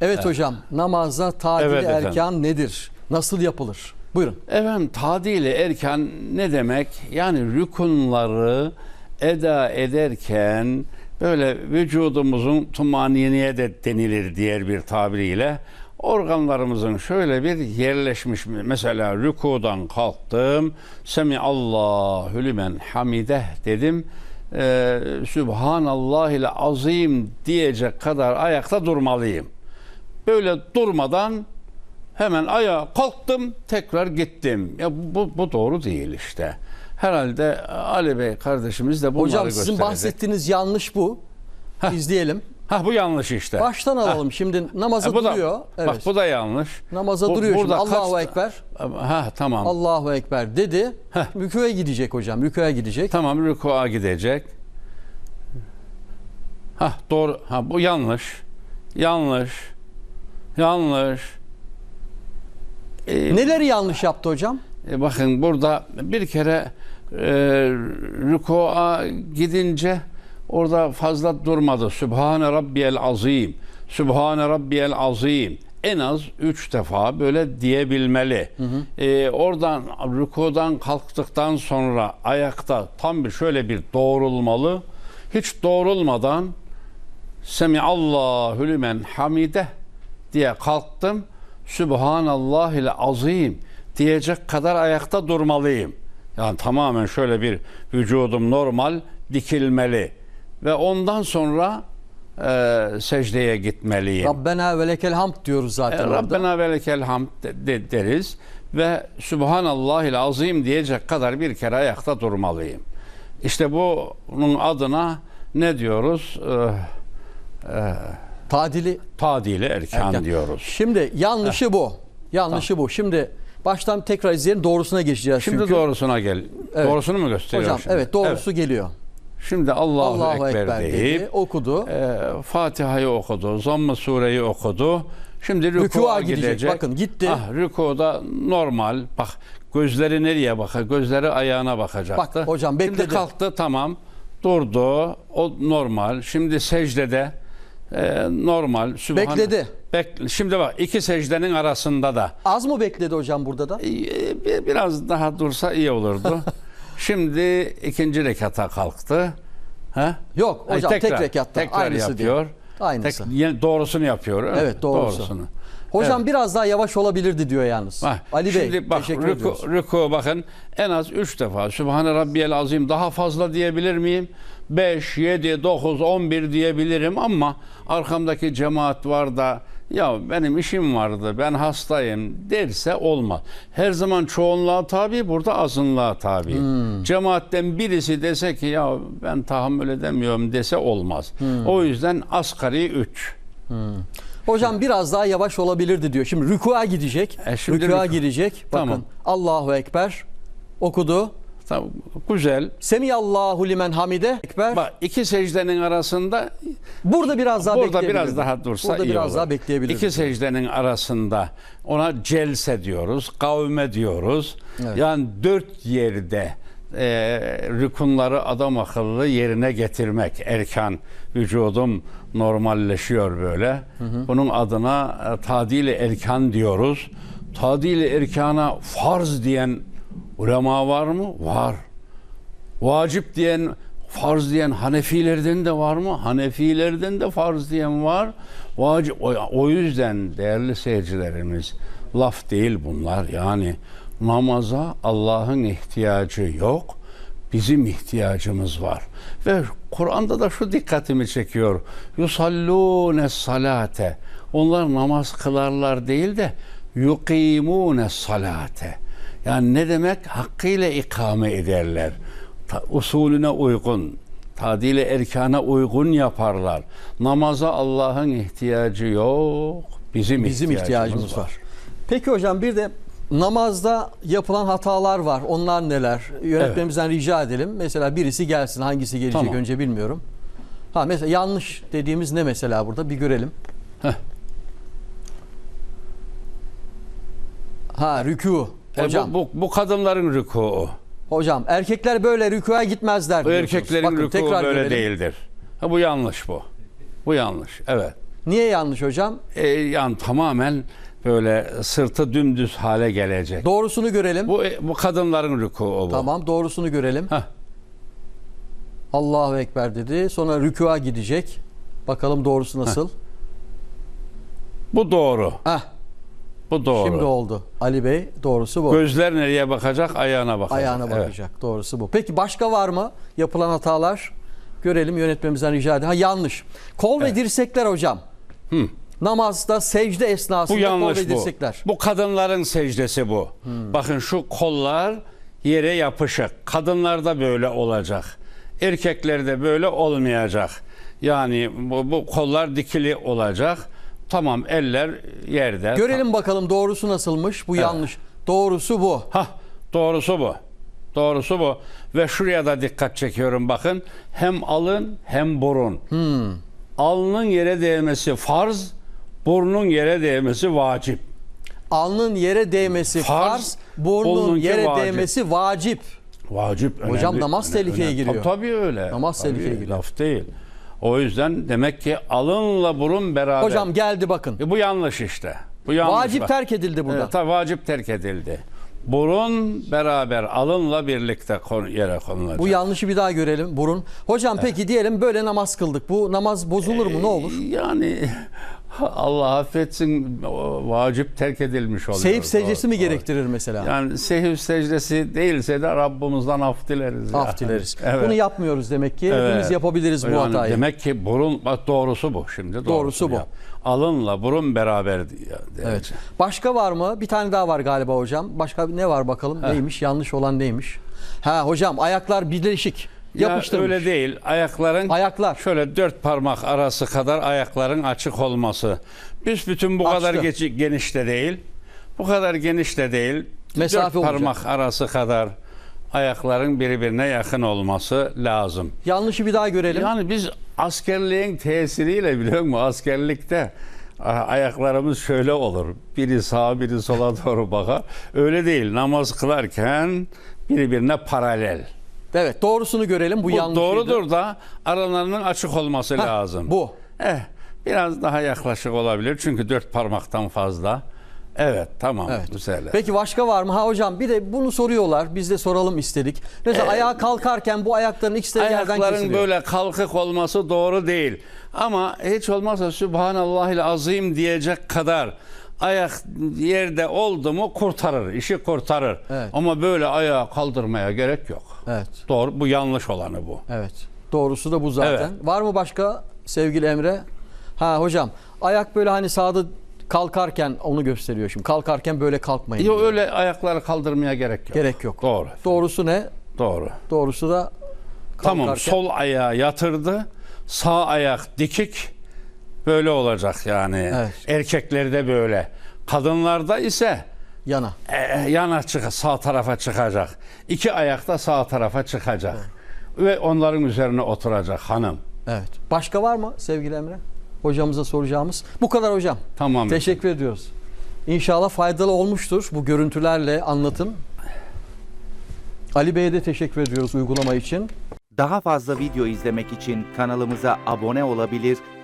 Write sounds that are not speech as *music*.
Evet hocam namazda tadili Evet efendim. erkan nedir? Nasıl yapılır? Buyurun. Efendim tadili erken ne demek? Yani rükunları eda ederken böyle vücudumuzun tumaniyeye de denilir diğer bir tabiriyle organlarımızın şöyle bir yerleşmiş mesela rükudan kalktım semi Allahu lümen hamideh dedim ee, Sübhanallah ile azim diyecek kadar ayakta durmalıyım. Böyle durmadan hemen ayağa kalktım tekrar gittim. Ya bu, bu doğru değil işte. Herhalde Ali Bey kardeşimiz de bunları Hocam sizin gösterecek. bahsettiğiniz yanlış bu. İzleyelim. Ha bu yanlış işte. Baştan alalım. Şimdi namazı Ha, bu da, duruyor. Evet. Bak bu da yanlış. Namaza Bu- duruyor şimdi. Allahu kaç- Ekber. Ha tamam. Allahu Ekber dedi. Heh. Rüküye gidecek hocam. Rüküye gidecek. Tamam rükua gidecek. Ha doğru. Ha bu yanlış. Yanlış. Yanlış. Ee, Neleri yanlış yaptı hocam? E, bakın burada bir kere e, rükua gidince orada fazla durmadı. Sübhane Rabbiyel Azim. Sübhane Rabbiyel Azim. En az üç defa böyle diyebilmeli. E, oradan rükudan kalktıktan sonra ayakta tam bir şöyle bir doğrulmalı. Hiç doğrulmadan Semi Allahu lümen hamide diye kalktım. Sübhanallah ile azim diyecek kadar ayakta durmalıyım. Yani tamamen şöyle bir vücudum normal dikilmeli. Ve ondan sonra e, secdeye gitmeliyim. Rabbena ve lekel hamd diyoruz E, zaten orada. Rabbena ve lekel hamd de- de- deriz. Ve Sübhanallah ile azim diyecek kadar bir kere ayakta durmalıyım. İşte bunun adına ne diyoruz? Ee, Tadili tadili erkan, erkan. diyoruz. Şimdi yanlışı bu. Yanlışı bu. Şimdi baştan tekrar izleyelim. Doğrusuna geçeceğiz Şimdi çünkü. doğrusuna gel. Evet. Doğrusunu mu gösteriyor Hocam şimdi? evet doğrusu geliyor. Şimdi Allahu, Allahu Ekber, Ekber, deyip dedi, okudu. e, Fatiha'yı okudu, Zamm-ı Sure'yi okudu. Şimdi Rükûa gidecek. gidecek. Bakın gitti. Ah, rükûda normal. Bak gözleri nereye bakar? Gözleri ayağına bakacaktı. Bak hocam, Şimdi bekledi. kalktı tamam. Durdu. O normal. Şimdi secdede e, normal. Sübhane- Bekledi. Bekle. Şimdi bak iki secdenin arasında da Az mı bekledi hocam burada da? e, bir- biraz daha dursa iyi olurdu. *laughs* Şimdi ikinci rekata kalktı. Ha? Yok Ay, hocam tek rekatta. Tekrar Aynısı yapıyor. diyor. Aynısı. Tek- doğrusunu yapıyor. Evet, doğrusu. Doğrusunu. Hocam Evet. biraz daha yavaş olabilirdi diyor yalnız. Bak, Ali Bey şimdi bak, teşekkür rüku, ediyoruz. rüku bakın en az 3 defa Sübhane Rabbiyel Azim daha fazla diyebilir miyim? 5, 7, 9, 11 diyebilirim ama arkamdaki cemaat var da ya benim işim vardı ben hastayım derse olmaz. Her zaman çoğunluğa tabi burada azınlığa tabi. Hmm. Cemaatten birisi dese ki ya ben tahammül edemiyorum dese olmaz. Hmm. O yüzden asgari 3. Hocam biraz daha yavaş olabilirdi diyor. Şimdi rükûa gidecek. E şimdi rükûa rükû- girecek. Bakın Tamam. Allahu Ekber okudu. Tamam, güzel. Semiyallahu limen hamide. Ekber. Bak iki secdenin arasında Burada biraz daha Burada biraz daha dursa Burada iyi biraz olur. daha bekleyebilirdi. İki secdenin arasında ona celse diyoruz, kavme diyoruz. Evet. Yani dört yerde e, rükunları adam akıllı yerine getirmek. Erkan, vücudum normalleşiyor böyle. Bunun adına e, tadili erkan diyoruz. Tadili erkana farz diyen ulema var mı? Var. Vacip diyen, farz diyen Hanefilerden de var mı? Hanefilerden de farz diyen var. Vacip, o, yüzden değerli seyircilerimiz laf değil bunlar. Yani namaza Allah'ın ihtiyacı yok. Bizim ihtiyacımız var. Ve Kur'an'da da şu dikkatimi çekiyor. Yusallûne salate. Onlar namaz kılarlar değil de yukimune salate. Yani ne demek? Hakkıyla ikame ederler. Ta- usulüne uygun, tadile erkana uygun yaparlar. Namaza Allah'ın ihtiyacı yok. Bizim, Bizim ihtiyacımız, ihtiyacımız var. Peki hocam bir de namazda yapılan hatalar var. Onlar neler? Yönetmenimizden rica edelim. Mesela birisi gelsin. Hangisi gelecek Tamam. önce bilmiyorum. Ha mesela yanlış dediğimiz ne mesela burada? Bir görelim. Heh. Ha rükû. E, Hocam, bu, bu, bu kadınların rükûu. hocam erkekler böyle rükûya gitmezler Bu erkeklerin Bakın, rükûu tekrar böyle görelim. değildir. Ha, bu yanlış bu. Bu yanlış. Evet. Niye yanlış hocam? E, yani tamamen böyle sırtı dümdüz hale gelecek. Doğrusunu görelim. Bu bu kadınların rükûu bu. Tamam doğrusunu görelim. Heh. Allahu Ekber dedi. Sonra rükûa gidecek. Bakalım doğrusu nasıl? Bu doğru. Heh, Bu doğru. şimdi oldu. Ali Bey doğrusu bu. Gözler nereye bakacak? Ayağına bakacak. Ayağına Evet. bakacak. Doğrusu bu. Peki başka var mı yapılan hatalar? Görelim yönetmemizden rica edeyim. Ha yanlış. Kol ve dirsekler hocam. Namazda secde esnasında Bu yanlış kol ve bu. dirsekler. Bu kadınların secdesi bu. Bakın şu kollar yere yapışık. Kadınlarda böyle olacak. Erkeklerde böyle olmayacak. Yani bu, bu kollar dikili olacak. Tamam eller yerde. Görelim bakalım doğrusu nasılmış. Bu yanlış. Doğrusu bu. Hah doğrusu bu. Doğrusu bu. Ve şuraya da dikkat çekiyorum bakın. Hem alın hem burun. Hmm. Alnın yere değmesi farz, burnun yere değmesi vacip. Alnın yere değmesi farz, Farz, burnun yere vacip. değmesi vacip. Vacip önemli. Hocam namaz tehlikeye giriyor. Tabii, tabii öyle. Namaz Tabii, tehlikeye giriyor. Laf değil. O yüzden demek ki alınla burun beraber. Hocam geldi bakın. E bu yanlış işte. Bu yanlış. Vacip bak. terk edildi burada. Evet, tabii vacip terk edildi. Burun beraber alınla birlikte kon- yere konulacak. Bu yanlışı bir daha görelim burun. Hocam peki diyelim böyle namaz kıldık. Bu namaz bozulur mu? Ne olur? Yani *laughs* Allah affetsin vacip terk edilmiş oluyor. Seyif secdesi mi gerektirir mesela? Yani seyif secdesi değilse de Rabbimizden af dileriz. Af yani. dileriz. *laughs* Evet. Bunu yapmıyoruz demek ki. Evet. Hepimiz yapabiliriz bu Yani hatayı. Demek ki burun bak doğrusu bu şimdi. Doğrusu, Doğrusu bu. yap. Alınla burun beraber. Evet. Başka var mı? Bir tane daha var galiba hocam. Başka ne var bakalım? Neymiş? Yanlış olan neymiş? Ha hocam ayaklar birleşik. Ya Yapıştırmış. öyle değil. Ayakların Ayaklar. şöyle dört parmak arası kadar ayakların açık olması. Büsbütün bu Açtı. kadar geç, geniş de değil. Bu kadar geniş de değil. Mesafe dört olacak. parmak arası kadar ayakların birbirine yakın olması lazım. Yanlışı bir daha görelim. Yani biz askerliğin tesiriyle biliyor musun? Askerlikte a- ayaklarımız şöyle olur. Biri sağa biri sola doğru bakar. Öyle değil. Namaz kılarken birbirine paralel. Evet doğrusunu görelim. Bu, Bu yanlışıydı. doğrudur da aralarının açık olması Heh, lazım. Bu. Eh, biraz daha yaklaşık olabilir çünkü dört parmaktan fazla. Evet, tamam, Evet. güzel. Peki başka var mı? Ha hocam bir de bunu soruyorlar. Biz de soralım istedik. Mesela ayağa kalkarken bu ayakların ikisi de yerden Ayakların böyle kalkık olması doğru değil. Ama hiç olmazsa Sübhanallahil azim diyecek kadar ayak yerde oldu mu kurtarır, işi kurtarır. Evet. Ama böyle ayağı kaldırmaya gerek yok. Evet. Doğru, bu yanlış olanı bu. Evet. Doğrusu da bu zaten. Evet. Var mı başka sevgili Emre? Ha hocam ayak böyle hani sağda kalkarken onu gösteriyor şimdi. Kalkarken böyle kalkmayın. Yok öyle ayakları kaldırmaya gerek yok. Gerek yok. Doğru. Doğrusu ne? Doğru. Doğrusu da Tamam kalkarken- sol ayağı yatırdı. Sağ ayak dikik. Böyle olacak yani. Evet. Erkeklerde böyle. Kadınlarda ise yana. e, yana çık sağ tarafa çıkacak. İki ayak da sağ tarafa çıkacak. Ve onların üzerine oturacak hanım. Evet. Başka var mı sevgili Emre? Hocamıza soracağımız. Bu kadar hocam. Tamam. Teşekkür ediyoruz. İnşallah faydalı olmuştur bu görüntülerle anlatım. Ali Bey'e de teşekkür ediyoruz uygulama için. Daha fazla video izlemek için kanalımıza abone olabilir,